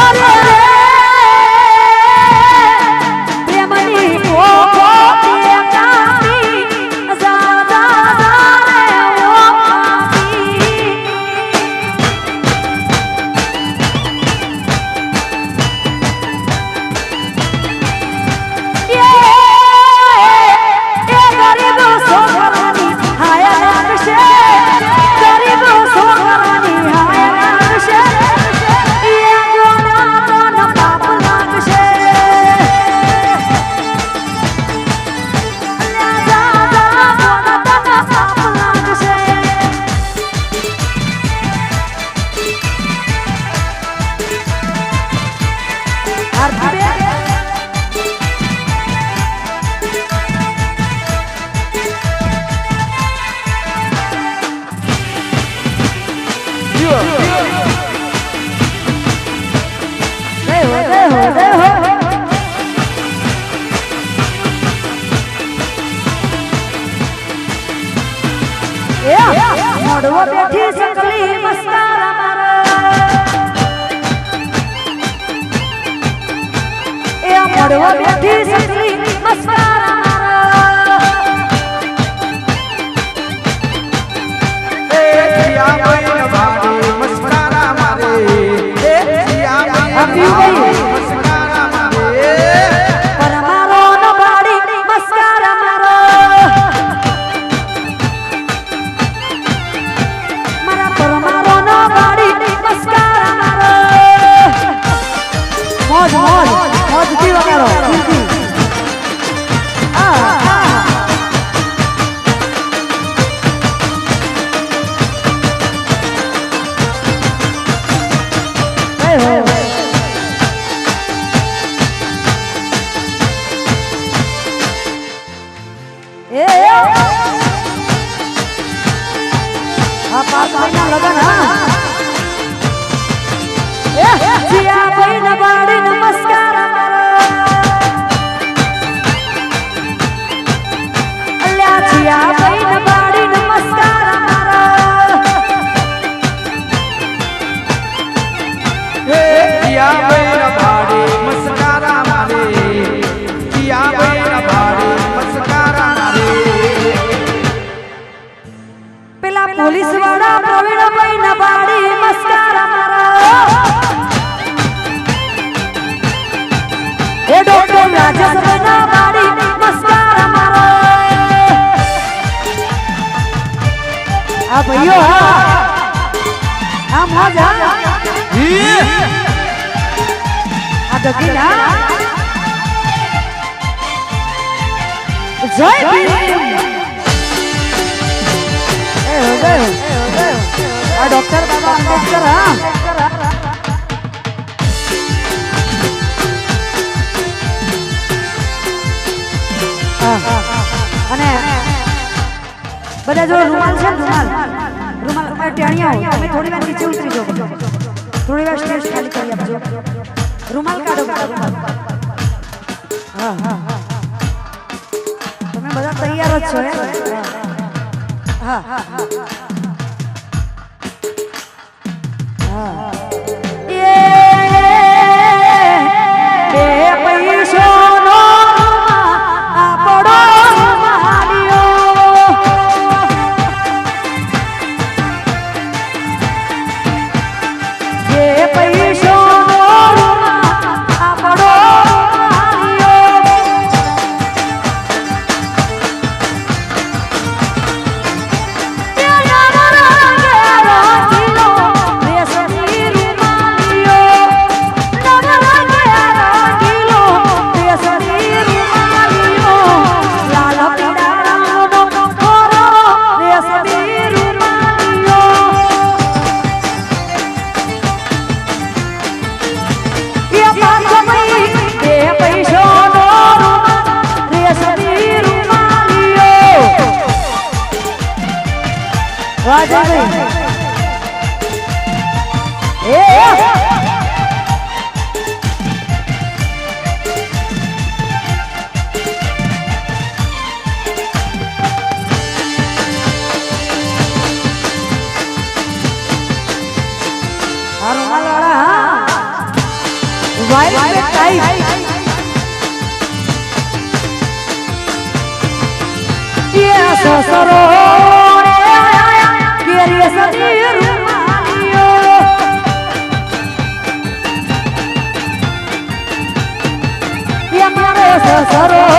Hello! Happy 干了，干了。આ doctor બાબા આંબેડકર હા અને બધા જો રૂમાલ છે રૂમાલ રૂમાલ અમારે ટેણિયા તમે થોડી વાર નીચે ઉતરી જો થોડી વાર સ્ટેજ ખાલી કરી આપજો રૂમાલ કાઢો હા હા. બધા તૈયાર જ છો હા હા હા સરો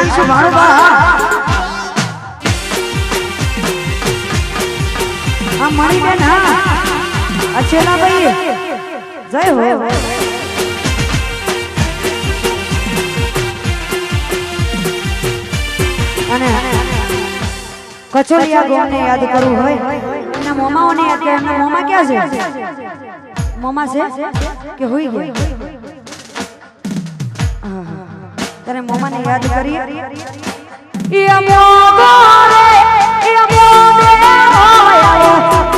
કરીશું મારો હા, મારી બેન, હા. અચેલા ભાઈ. જય હો. અને કચોરિયા ગોને યાદ કરવું હોય. એના મોમાઓને યાદ કરે, એમના મોમા ક્યાં છે? મોમા છે? કે હોઈ ગયા? ત્યારે મોમાને યાદ કરીએ?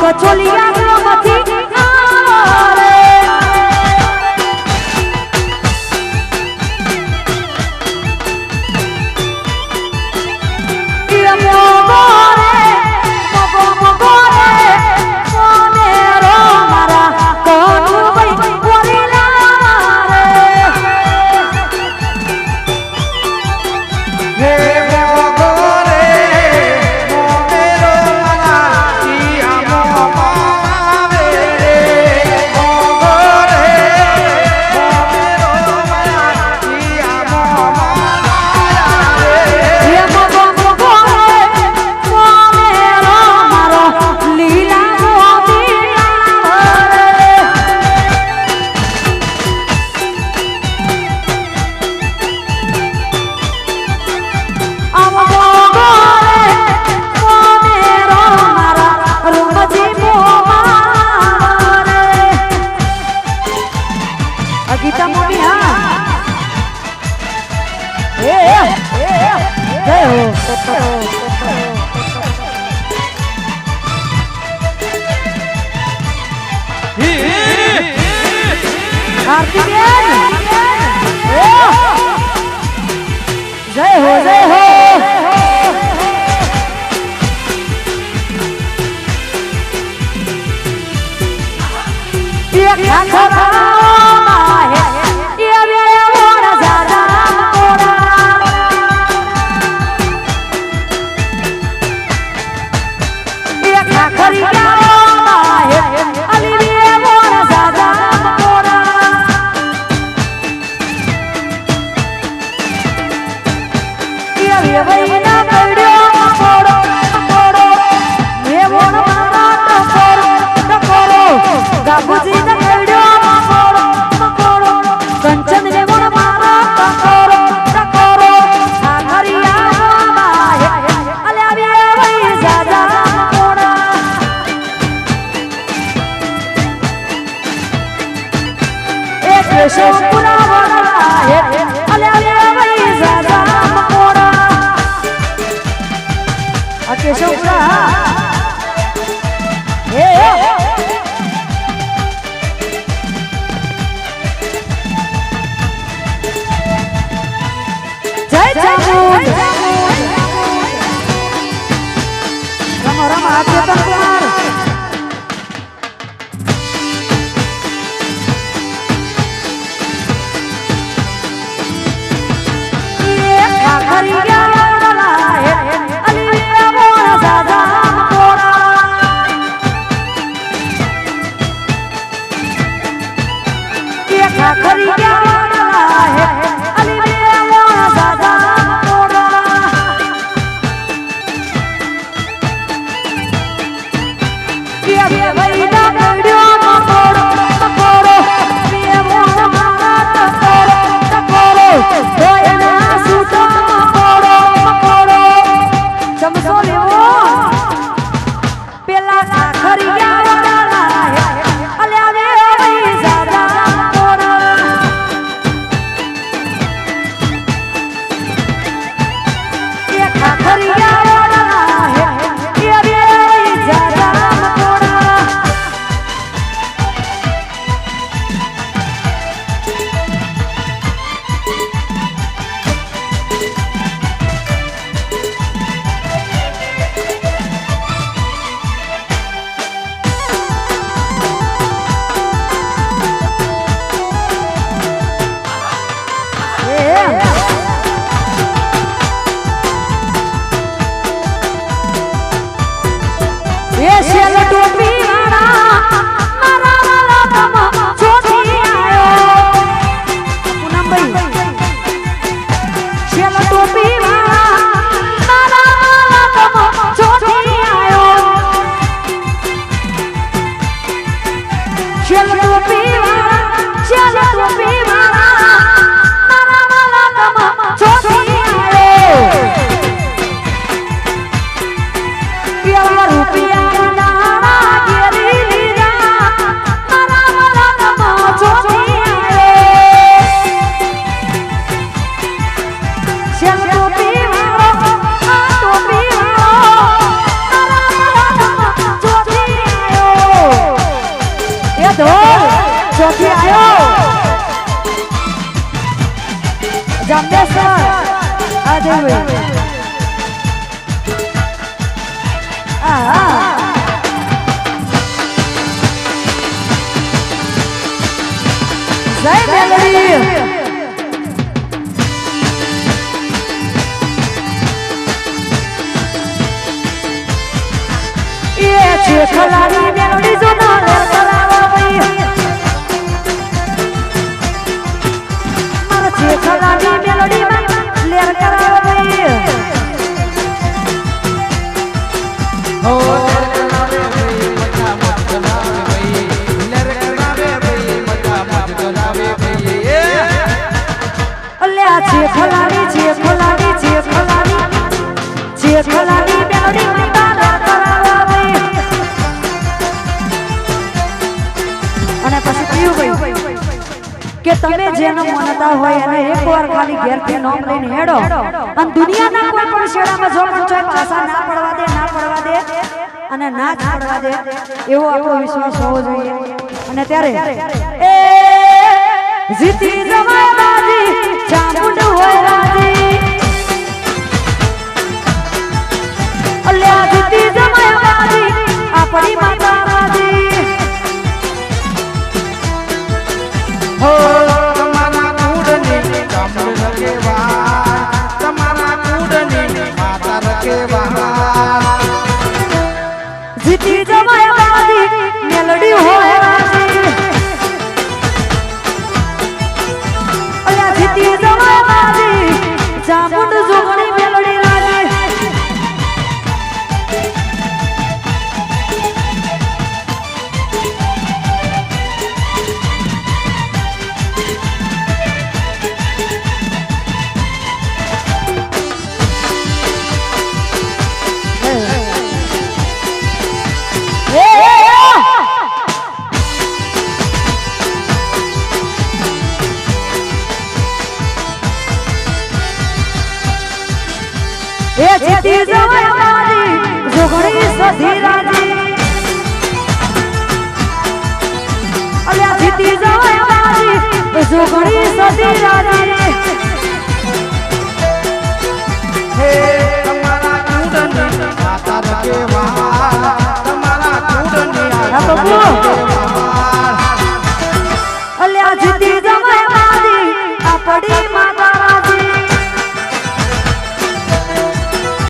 કચોલી એક Yes, yellow to જય મેલડી ખલાની મેલડી જો ના કલાવા વઈ મારા છે ખલાની મેલડી માં લેર કરાવા વઈ હો એકવાર ખાલી ઘેરથી નોમ લઈને હેડો. અને દુનિયાના કોઈ પણ શેડામાં જો પણ ચોય પાછા ના પડવા દે, ના પડવા દે, અને ના પડવા દે, એવો આપણો વિશ્વાસ હોવો જોઈએ. અને ત્યારે, એ જીતી જવાય એ છેતી જવાય મારી જોગણી સધી રાજી. અલે છેતી જવાય મારી જોગણી તમારા કુડન